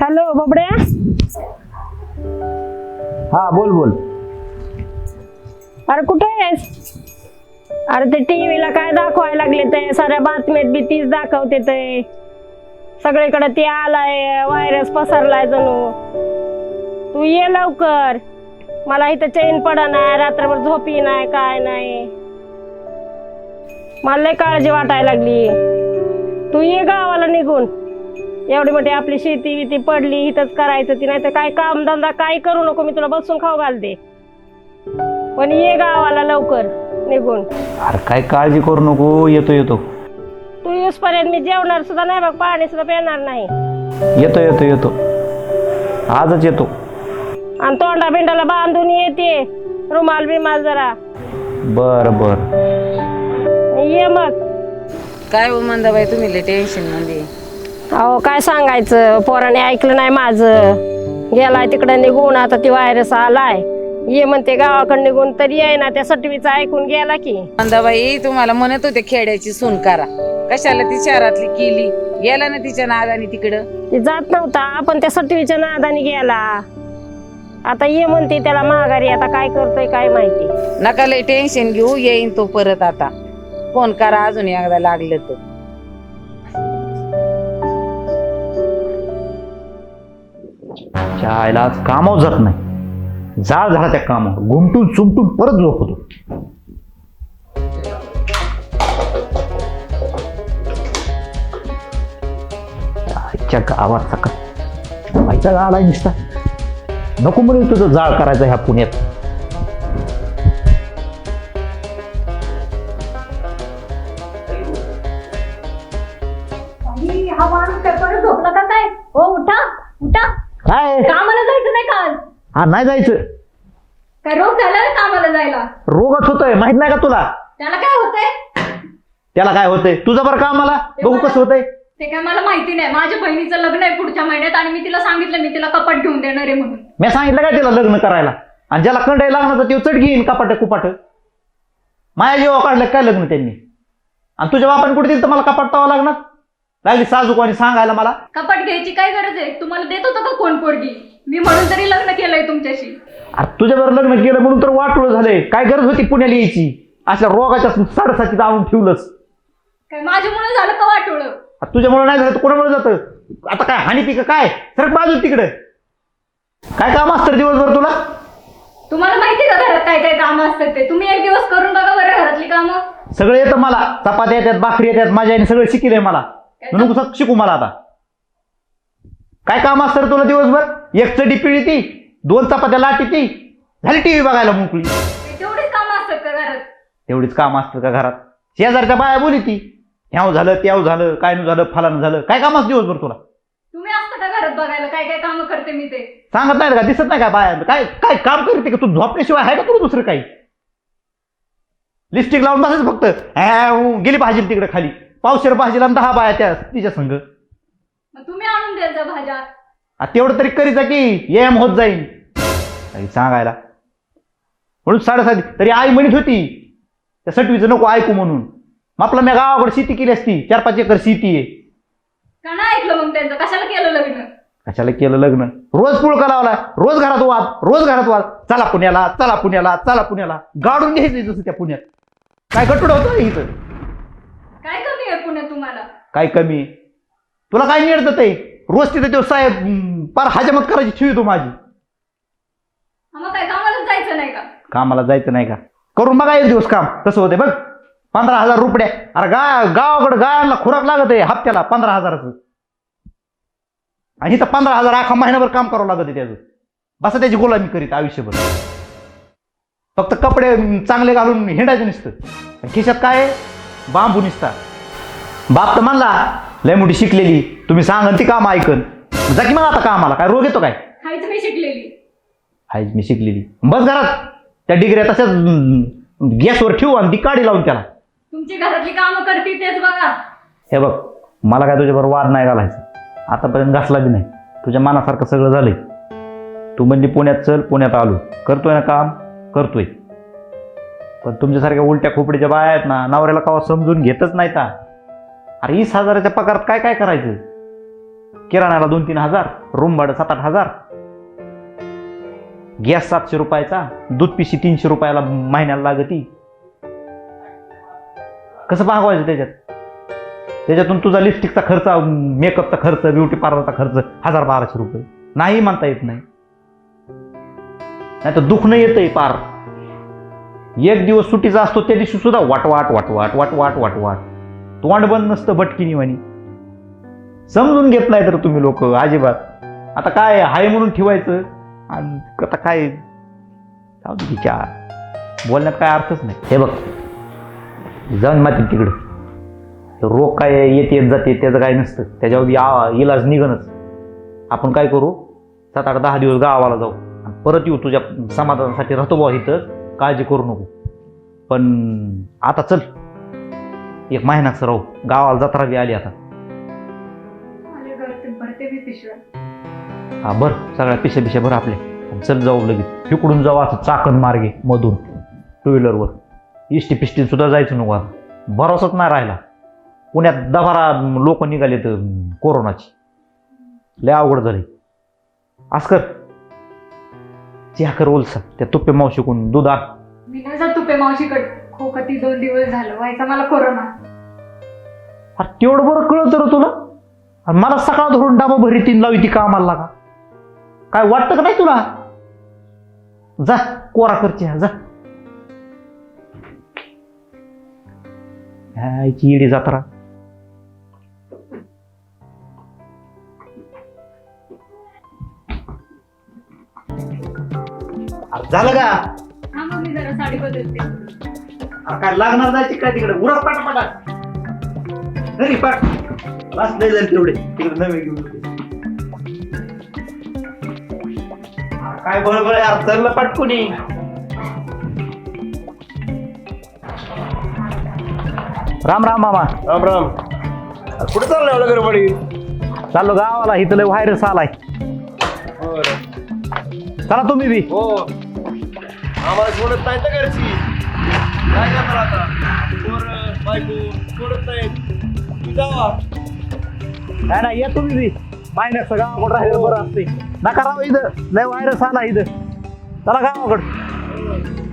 Hello बबड्या हा बोल बोल. अरे कुठे आहेस? अरे ते टीव्हीला काय दाखवायला लागले ते? साऱ्या बातम्यात बी तीच दाखवते ते. सगळीकडे ते आलाय व्हायरस पसरलाय जणू. तू ये लवकर. मला इथं चैन पडा नाही रात्रभर झोपी नाही काय नाही. मला लय काळजी वाटायला लागली. तू ये गावाला निघून. एवढी मोठी आपली शेती बिती पडली इथंच करायचं ती नाही तर काय काम धंदा काय करू नको मी तुला बसून खाऊ घालते. पण ये गावाला लवकर निघून. अरे काय काळजी करू नको येतो येतो. तू येऊसपर्यंत मी जेवणार सुद्धा नाही बघ पाणी सुद्धा पिणार नाही. येतो येतो येतो. आजच येतो. आणि तोंडा बिंडाला बांधून येते रुमाल बिमाल जरा. बर बर. ये मग. काय हो मंदाबाई तुम्ही लय टेन्शनमध्ये. अहो काय सांगायचं? पोराने ऐकलं नाही माझं. गेलाय तिकडे निघून आता ती व्हायरस आलाय. ये म्हणते गावाकडे निघून तरी आहे ना त्या सटवीचं ऐकून गेला की. मंदाबाई तुम्हाला म्हणत होते खेड्याची सून करा. कशाला ती शहरातली केली? गेला ना तिच्या नादाने तिकडं? ती जात नव्हता पण त्या सटवीच्या नादाने गेला. आता ये म्हणते त्याला माघारी आता काय करतोय काय माहिती. नका लय टेन्शन घेऊ येईन तो परत आता. फोन करा अजून एकदा लागलं तर. आईला आज कामावर जात नाही. जाळ झाला त्या कामावर. घुमटून चुमटून परत झोपतो. आजच्या गावात सकाळ. माहिती आला नुसता. नको म्हणे तुझं जाळ करायचं ह्या पुण्यात. हा माणूस झोपला का काय? हो उठा उठा. काय? कामाला जायचं नाही काल. हा नाही जायचं. काय रोग झाला का कामाला जायला? रोगच होतोय माहीत नाही का तुला? त्याला काय होतंय? त्याला काय होतंय? तुझं बरं का मला बघू कसं होतंय. ते काय मला माहिती नाही. माझ्या बहिणीचं लग्न आहे पुढच्या महिन्यात आणि मी तिला सांगितलं मी तिला कपाट घेऊन देणार आहे म्हणून. मी सांगितलं काय तिला लग्न करायला? आणि ज्याला कंडाई लागणार तर ते चढ घेईन कपाट कुपाट. माया जेव्हा काढलं काय लग्न त्यांनी? आणि तुझ्या बापाने कुठे दिलं तर मला कपाट तावा लागणार? लागली साजूक आणि सांगायला मला. कपाट घ्यायची काय गरज आहे? तुम्हाला देत होतं का कोण पोरगी? मी म्हणून तरी लग्न केलंय तुमच्याशी. अरे तुझ्याबरोबर लग्न केलं म्हणून तर वाटोळ झालंय. काय गरज होती पुण्याला यायची? अशा रोगाच्या साडेसाती आणून ठेवलंस. काय माझ्यामुळे झालं का वाटोळं? आता तुझ्यामुळे नाही झालं तर कोणामुळे जातं? आता काय हानी पिकं काय? सरक बाजू तिकडे. काय काम असतं रे दिवसभर तुला? तुम्हाला माहिती का घरात काय काय कामं असतात ते? तुम्ही एक दिवस करून बघा बरं घरातली कामं. सगळं येतं मला. चपात्या येतात भाकरी येतात माझ्या आईने सगळं शिकलंय मला. म्हणून कसं शिकू मला आता? काय काम असतं तुला दिवसभर? एक चडी पिळी ती दोन चपात्या लाटी ती झाली टीव्ही बघायला मोकळी. तेवढीच कामं असतात का घरात? तेवढीच काम असतं का घरात? शेजारच्या बाया बोली ती ह्याव झालं त्याव झालं काय नु झालं फलानं झालं काय काम असतं दिवसभर तुला? तुम्ही असता का घरात बघायला? काय काय कामं करते मी ते? सांगत नाही का? दिसत नाही का बाया? काय काय काम करते का तू? झोपल्याशिवाय आहे का तुला दुसरं काही? लिपस्टिक लावून बसायचं फक्त. गेली भाजी तिकडे खाली. पावशेर भाजीला आणि दहा बाया त्या तिच्या संघ मग तुम्ही आणून द्याल भाज्या. आ, तेवढं तरी करीचा की एम होत जाईल काही सांगायला. म्हणून साडेसाती तरी आई म्हणत होती त्या सटवीचं नको ऐकू म्हणून. मग आपला मी गावाकडे शेती केली असती चार पाच एकर शेती आहे. का नाही ऐकलं मग त्यांचं? कशाला केलं लग्न? कशाला केलं लग्न? रोज पुळका लावला रोज घरात वाद रोज घरात वाद. चला पुण्याला चला पुण्याला चला पुण्याला. गाडून घ्यायचं जसं त्या पुण्यात. काय गटूड होतं इथं? काय कमी आहे पुण्यात तुम्हाला? काय कमी? आहे? तुला काय मिळतं ते रोज तिथे तो साहेब हम्म, पार हजामत करायची ठेवी तू माझी. काय कामाला जायचं नाही का? कामाला जायचं नाही का? करून बघा एक दिवस काम. तसं होते बघ. पंधरा हजार रुपये. अरे गा गावाकडे गायांना खुराक लागत आहे हप्त्याला पंधरा हजाराचं. आणि इथं पंधरा हजार अख्खा महिनाभर काम करावं लागत आहे त्याचं. बसा त्याची गुलामी करीत आयुष्यभर. फक्त कपडे अं, चांगले घालून हिंडायचं नुसतं. खिशात काय आहे? बांबू निसता बाप तर म्हणला लय मोठी शिकलेली तुम्ही सांगन ती काम ऐकन. जा की मग आता कामाला काय रोग येतो काय? हायच मी शिकलेली. हाय मी शिकलेली. बस घरात त्या डिग्र्या तशाच गॅसवर ठेवू आणि ती काढी लावून त्याला. तुमची घरातली कामं करते तेच बघा. हे बघ मला काय तुझ्याबरोबर वाद नाही घालायचा. आतापर्यंत घासला बी नाही. तुझ्या मनासारखं सगळं झालंय. तू म्हणजे पुण्यात चल पुण्यात आलो. करतोय ना काम? करतोय. पण तुमच्यासारख्या उलट्या खोपडीच्या बाया आहेत ना नवऱ्याला कवा समजून घेतच नाही का अरे वीस हजाराच्या पगारात काय काय करायचं? किराणाला दोन तीन हजार रूम भाडं सात आठ हजार. गॅस सातशे रुपयाचा दूध पिशी तीनशे रुपयाला महिन्याला लागती. कसं भागवायचं त्याच्यात? त्याच्यातून तुझा लिपस्टिकचा खर्च मेकअपचा खर्च ब्युटी पार्लरचा खर्च हजार बाराशे रुपये. नाही म्हणता येत नाही. नाही तर दुखणं येतंय पार. एक दिवस सुट्टीचा असतो त्या दिवशी सुद्धा वाटवाट वाटवाट वाटवाट वाटवाट तोंड बंद नसतं भटकिनी वाणी समजून घेत नाही तर तुम्ही लोक अजिबात. आता काय हाय म्हणून ठेवायचं? आणि आता काय? विचार. बोलण्यात काय अर्थच नाही. हे बघ जाऊन माती तिकडं. रोग काय येत येत जाते त्याचं काय नसतं. त्याच्यावर या इलाज निघणच. आपण काय करू? सात आठ दहा दिवस गावाला जाऊ. आणि परत येऊ तुझ्या समाधानासाठी राहतो बा इथं. काळजी करू नको. पण आता चल. एक महिनाचं राहू. गावाला जत्रा बी आली आता. हा बर. सगळ्या पिशा पिशा भर आपले आणि चल जाऊ लगेच. तिकडून जाऊ असं चाकण मार्गे मधून. टू व्हीलरवर इष्टी पिष्टी सुद्धा जायचं नको आता. भरोसाच नाही राहिला. पुण्यात दबारा लोक निघाले तर कोरोनाची. लय अवघड झाली. आज कर चहा कर ओलसा त्या तुप्पे मावशीकून दूध आण. मी नाही जात तुपे मावशीकडे. खोकती दोन दिवस झालं व्हायचा मला कोरोना. अरे तेवढं बरं कळत रे तुला. आणि मला सकाळ धरून डाबा भरी तीन लावी ती कामाला लागा. काय वाटतं का नाही तुला? जा कोरा करची जा. ह्याची येडी जत्रा? अरे झालं का? हा मग मी जरा साडी बदलते. अरे काय लागणार जायची काय तिकडे. उरक पाठ पाठा घरी पाठ बस नाही जाईल तेवढे. तिकडे नवे घेऊन येते. अरे काय बळबळ यार. चरलं पाटकुनी राम राम मामा. राम राम. अरे कुठे चाललंय एवढं गडबडी? चाललो गावाला. इथं लय व्हायरस आलाय. चला तुम्ही बी. हो. आम्हाला सोडत नाही तर घरची. काय करणार आता? पोर बायको सोडत नाहीत. तू जावा. नाही नाही या तुम्ही बी. मायनस गावाकडे राहिलं बरं असते नका राव इथं. लय व्हायरस आला इथं. चला गावाकडं.